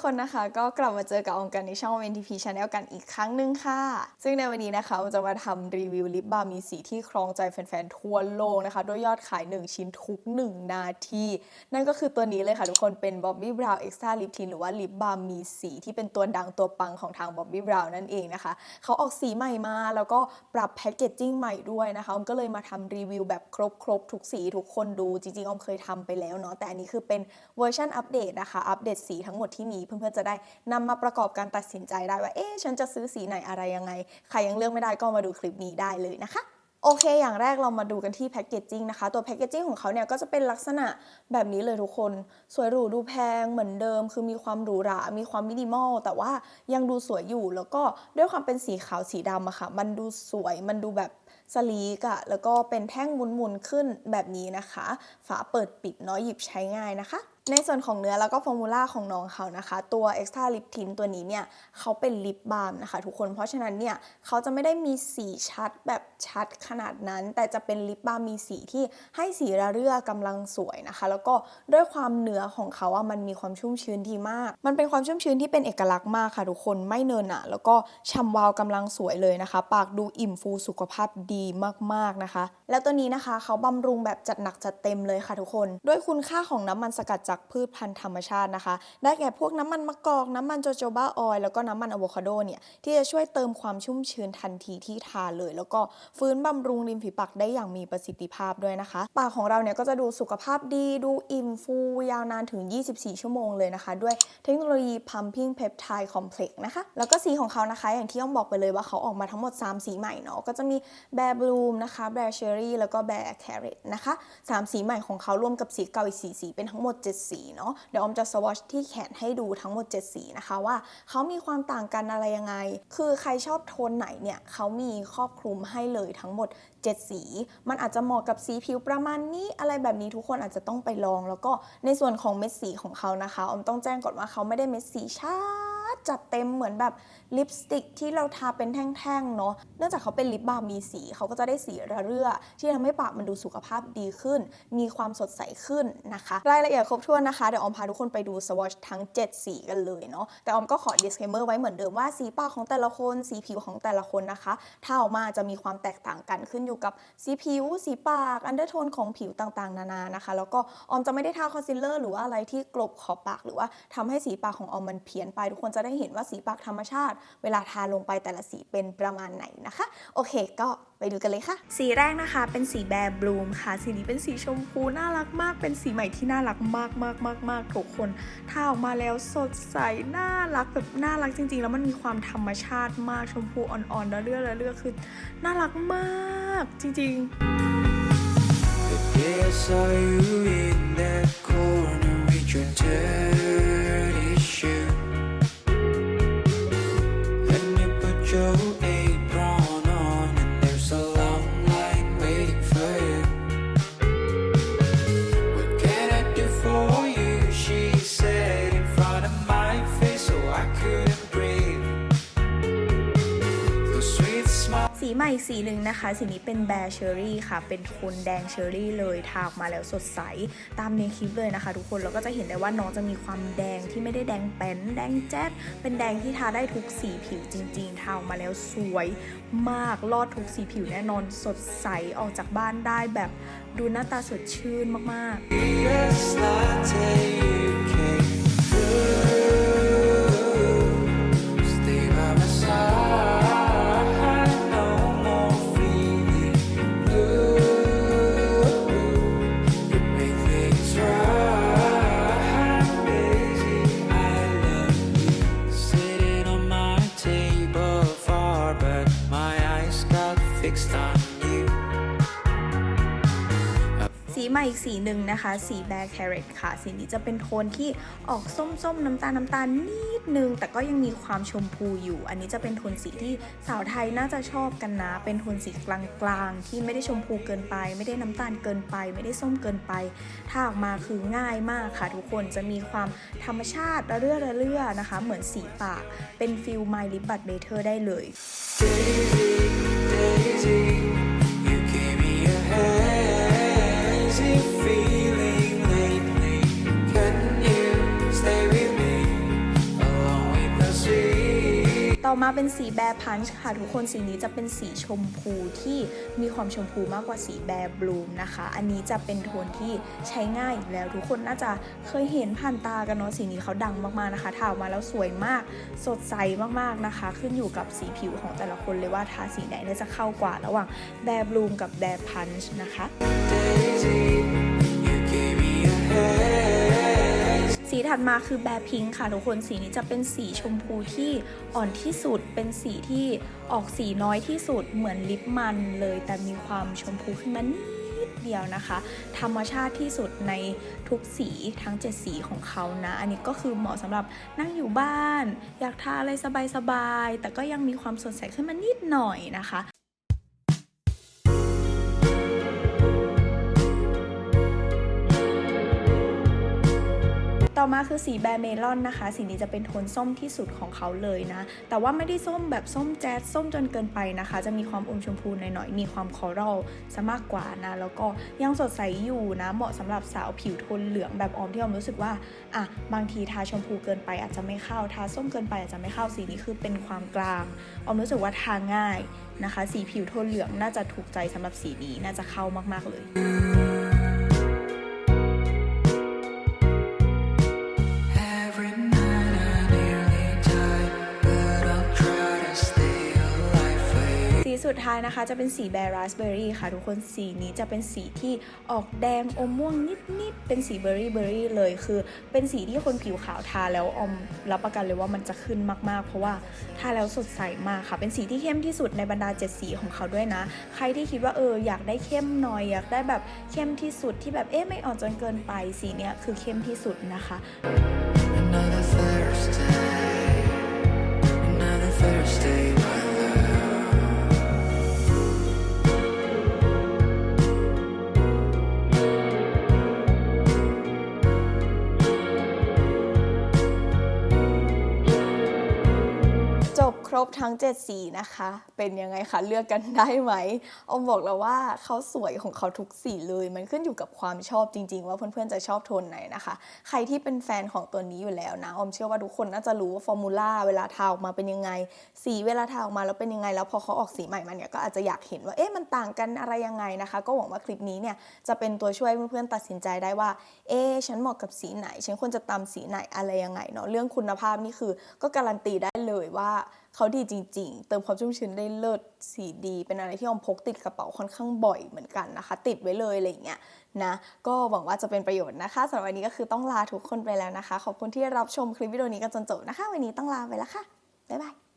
กคนนะคะ ก็กลับมาเจอกับออมกันในช่อง NTP Channel กันอีกครั้งหนึ่งค่ะ ซึ่งในวันนี้นะคะออมจะมาทำรีวิวลิปบาล์มมีสีที่ครองใจแฟนๆ ทั่วโลกนะคะ ด้วยยอดขาย 1 ชิ้นทุก 1 นาที นั่นก็คือตัวนี้เลยค่ะทุกคนเป็น Bobbi Brown Extra Lip Tint หรือว่าลิปบาล์มมีสีที่เป็นตัวดังตัวปังของทาง Bobbi Brown นั่นเองนะคะ เขาออกสีใหม่มาแล้วก็ปรับแพคเกจจิ้งใหม่ด้วยนะคะออมก็เลยมาทำรีวิวแบบครบๆทุกสีทุกคนดูจริงๆออมเคยทำไปแล้วเนาะแต่อันนี้คือเป็นเวอร์ชันอัปเดตนะคะอัปเดตสีทั้งหมดที่มีเพื่อนๆจะได้นำมาประกอบการตัดสินใจได้ว่าเอ๊ะฉันจะซื้อสีไหนอะไรยังไง ใครยังเลือกไม่ได้ก็มาดูคลิปนี้ได้เลยนะคะโอเค อย่างแรกเรามาดูกันที่แพคเกจจิ้งนะคะ ตัวแพคเกจจิ้งของเขาเนี่ยก็จะเป็นลักษณะแบบนี้เลยทุกคน สวยหรูดูแพงเหมือนเดิม คือมีความหรูหรา มีความมินิมอล แต่ว่ายังดูสวยอยู่ แล้วก็ด้วยความเป็นสีขาวสีดำอะค่ะ มันดูสวย มันดูแบบสลีกอะแล้วก็เป็นแท่งมุนๆขึ้นแบบนี้นะคะ ฝาเปิดปิดเนาะหยิบใช้ง่ายนะคะ ในส่วนของเนื้อแล้วก็ฟอร์มูล่าของน้องเขานะคะ ตัว extra lip tint ตัวนี้เนี่ยเขาเป็นลิปบาล์มนะคะทุกคนเพราะฉะนั้นเนี่ยเขาจะไม่ได้มีสีชัดแบบชัดขนาดนั้น แต่จะเป็นลิปบาล์มมีสีที่ให้สีระเรื่อกำลังสวยนะคะ แล้วก็ด้วยความเนื้อของเขาอะมันมีความชุ่มชื้นดีมาก มันเป็นความชุ่มชื้นที่เป็นเอกลักษณ์มากค่ะทุกคนไม่เนินอะแล้วก็ฉ่ำวาวกำลังสวยเลยนะคะ ปากดูอิ่มฟูสุขภาพดีมากๆนะคะ แล้วตัวนี้นะคะเขาบำรุงแบบจัดหนักจัดเต็มเลยค่ะทุกคน ด้วยคุณค่าของน้ำมันสกัดจากพืชพันธุ์ธรรมชาตินะคะ ได้แก่พวกน้ำมันมะกอก น้ำมันโจโจบ้าออยแล้วก็น้ำมันอะโวคาโดเนี่ยที่จะช่วยเติมความชุ่มชื้นทันทีที่ทาเลย แล้วก็ฟื้นบำรุงริมฝีปากได้อย่างมีประสิทธิภาพด้วยนะคะ ปากของเราเนี่ยก็จะดูสุขภาพดีดูอิ่มฟูยาวนานถึง 24 ชั่วโมงเลยนะคะ ด้วยเทคโนโลยี pumping peptide complex นะคะแล้วก็สีของเขานะคะ อย่างที่อ้อมบอกไปเลยว่าเขาออกมาทั้งหมด 3 สีใหม่เนาะก็จะมี Bear Bloom นะคะ Bear Cherry แล้วก็ Bear Carrot นะคะสามสีใหม่ของเขาร่วมกับสีเก่าอีกสีสีเป็นทั้งหมด7สีเนาะเดี๋ยวออมจะสวอชที่แขนให้ดูทั้งหมด 7 สีนะคะว่าเขามีความต่างกันอะไรยังไง คือใครชอบโทนไหนเนี่ยเขามีครอบคลุมให้เลยทั้งหมด 7 สี มันอาจจะเหมาะกับสีผิวประมาณนี้อะไรแบบนี้ทุกคนอาจจะต้องไปลอง แล้วก็ในส่วนของเม็ดสีของเขานะคะออมต้องแจ้งก่อนว่าเขาไม่ได้เม็ดสีชัดจัดเต็มเหมือนแบบ ลิปสติกที่เราทาเป็นแท่งๆเนาะเนื่องจากเขาเป็นลิปบาล์มมีสีเขาก็จะได้สีระเรื่อ ที่ทำให้ปากมันดูสุขภาพดีขึ้น มีความสดใสขึ้นนะคะ รายละเอียดครบถ้วนนะคะ เดี๋ยวออมพาทุกคนไปดูสวอชทั้ง 7 สีกันเลยเนาะแต่ออมก็ขอ disclaimer ไว้เหมือนเดิมว่าสีปากของแต่ละคนสีผิวของแต่ละคนนะคะถ้าออกมาจะมีความแตกต่างกันขึ้นอยู่กับสีผิว สีปากอันเดอร์โทนของผิวต่างๆ นานานะคะ แล้วก็ออมจะไม่ได้ทาคอนซีลเลอร์หรือว่าอะไรที่กลบขอบปาก หรือว่าทำให้สีปากของออมมันเพี้ยนไป ทุกคนจะได้เห็นว่าสีปากธรรมชาติเวลาทาลงไปแต่ละสีเป็นประมาณไหนนะคะ โอเค ก็ไปดูกันเลยค่ะ สีแรกนะคะ เป็นสีแบร์บลูมค่ะ สีนี้เป็นสีชมพูน่ารักมาก เป็นสีใหม่ที่น่ารักมากมากมากมากทุกคนทาออกมาแล้วสดใสน่ารักแบบน่ารักจริง ๆ แล้วมันมีความธรรมชาติมากชมพูอ่อนๆแล้วเลือดแล้วเลือดคือน่ารักมากจริงๆ The day I saw you in that corner with your dirty smile. สีใหม่สีหนึ่งนะคะ สีนี้เป็นแบร์เชอรี่ค่ะ เป็นโทนแดงเชอรี่เลย ทาออกมาแล้วสดใส ตามในคลิปเลยนะคะ ทุกคน เราก็จะเห็นได้ว่าน้องจะมีความแดงที่ไม่ได้แดงแป้น แดงแจ๊ด เป็นแดงที่ทาได้ทุกสีผิวจริง ๆ ทาออกมาแล้วสวยมาก รอดทุกสีผิวแน่นอน สดใส ออกจากบ้านได้แบบดูหน้าตาสดชื่นมากๆ Yes, สีหนึ่งนะคะ สีแบร์แคร t ค่ะ สีนี้จะเป็นโทนที่ออกส้มๆ น้ำตาลน้ำตาลนิดนึง แต่ก็ยังมีความชมพูอยู่ อันนี้จะเป็นโทนสีที่สาวไทยน่าจะชอบกันนะ เป็นโทนสีกลางๆ ที่ไม่ได้ชมพูเกินไป ไม่ได้น้ำตาลเกินไป ไม่ได้ส้มเกินไป ถ้าออกมาคือง่ายมากค่ะ ทุกคนจะมีความธรรมชาติระเรื่อระเรื่อนะคะ เหมือนสีปากเป็นฟิลไมลิปบัตเบเทอร์ได้เลย Daisy, Daisy, มาเป็นสีแบร์พันช์ค่ะทุกคนสีนี้จะเป็นสีชมพูที่มีความชมพูมากกว่าสีแบร์บลูมนะคะ อันนี้จะเป็นโทนที่ใช้ง่ายแล้วทุกคนน่าจะเคยเห็นผ่านตากันเนาะสีนี้เขาดังมากๆนะคะทาออกมาแล้วสวยมากสดใสมากๆนะคะ ขึ้นอยู่กับสีผิวของแต่ละคนเลยว่าทาสีไหนจะเข้ากว่าระหว่างแบร์บลูมกับแบร์พันช์นะคะ Daisy, ถัดมาคือแบร์พิงค์ค่ะทุกคนสีนี้จะเป็นสีชมพูที่อ่อนที่สุด เป็นสีที่ออกสีน้อยที่สุดเหมือนลิปมันเลย แต่มีความชมพูขึ้นมานิดเดียวนะคะ ธรรมชาติที่สุดในทุกสีทั้ง 7 สีของเขานะ อันนี้ก็คือเหมาะสำหรับนั่งอยู่บ้าน อยากทาอะไรสบายๆแต่ก็ยังมีความสดใสขึ้นมานิดหน่อยนะคะ ต่อมาคือสีแบร์เมลอนนะคะ สีนี้จะเป็นโทนส้มที่สุดของเขาเลยนะ แต่ว่าไม่ได้ส้มแบบส้มแจ๊สส้มจนเกินไปนะคะ จะมีความอมชมพูหน่อยๆ มีความคอรัลซะมากกว่านะ แล้วก็ยังสดใสอยู่นะ เหมาะสำหรับสาวผิวโทนเหลืองแบบออมที่ออมรู้สึกว่า อะ บางทีทาชมพูเกินไปอาจจะไม่เข้า ทาส้มเกินไปอาจจะไม่เข้า สีนี้คือเป็นความกลาง ออมรู้สึกว่าทาง่ายนะคะ สีผิวโทนเหลืองน่าจะถูกใจสำหรับสีนี้ น่าจะเข้ามากๆเลย สุดท้ายนะคะจะเป็นสีแบร์ราสเบอร์รี่ค่ะ ทุกคนสีนี้จะเป็นสีที่ออกแดงอมม่วงนิดๆเป็นสีเบอร์รี่เบอร์รี่เลยคือ เป็นสีที่คนผิวขาวทาแล้วอมรับประกันเลยว่ามันจะขึ้นมากๆ เพราะว่าทาแล้วสดใสมากค่ะ เป็นสีที่เข้มที่สุดในบรรดาเจ็ดสีของเขาด้วยนะ ใครที่คิดว่าเอออยากได้เข้มหน่อยอยากได้แบบเข้มที่สุดที่แบบเอ๊ะไม่อ่อนจนเกินไปสีเนี้ยคือเข้มที่สุดนะคะ Another Thursday, ครบทั้ง 7 สีนะคะ เป็นยังไงคะ เลือกกันได้ไหมอมบอกแล้วว่าเขาสวยของเขาทุกสีเลย มันขึ้นอยู่กับความชอบจริง ๆ ว่าเพื่อนๆจะชอบโทนไหนนะคะ ใครที่เป็นแฟนของตัวนี้อยู่แล้วนะอมเชื่อว่าทุกคนน่าจะรู้ว่าฟอร์มูล่าเวลาทาออกมาเป็นยังไง สีเวลาทาออกมาแล้วเป็นยังไง แล้วพอเขาออกสีใหม่มาเนี่ยก็อาจจะอยากเห็นว่าเอ๊ะมันต่างกันอะไรยังไงนะคะ ก็หวังว่าคลิปนี้เนี่ยจะเป็นตัวช่วยเพื่อนๆตัดสินใจได้ว่าเอ๊ะฉันเหมาะกับสีไหน ฉันควรจะตามสีไหนอะไรยังไงเนาะเรื่องคุณภาพนี่คือก็การันตีได้เลยว่าเขาดีจริง ๆ เติมความชุ่มชื้นได้เลิศสีดี เป็นอะไรที่ออมพกติดกระเป๋าค่อนข้างบ่อยเหมือนกันนะคะ ติดไว้เลยอะไรอย่างเงี้ยนะ ก็หวังว่าจะเป็นประโยชน์นะคะสำหรับวันนี้ก็คือต้องลาทุกคนไปแล้วนะคะ ขอบคุณที่รับชมคลิปวิดีโอนี้กันจนจบนะคะ วันนี้ต้องลาไปแล้วค่ะบ๊ายบาย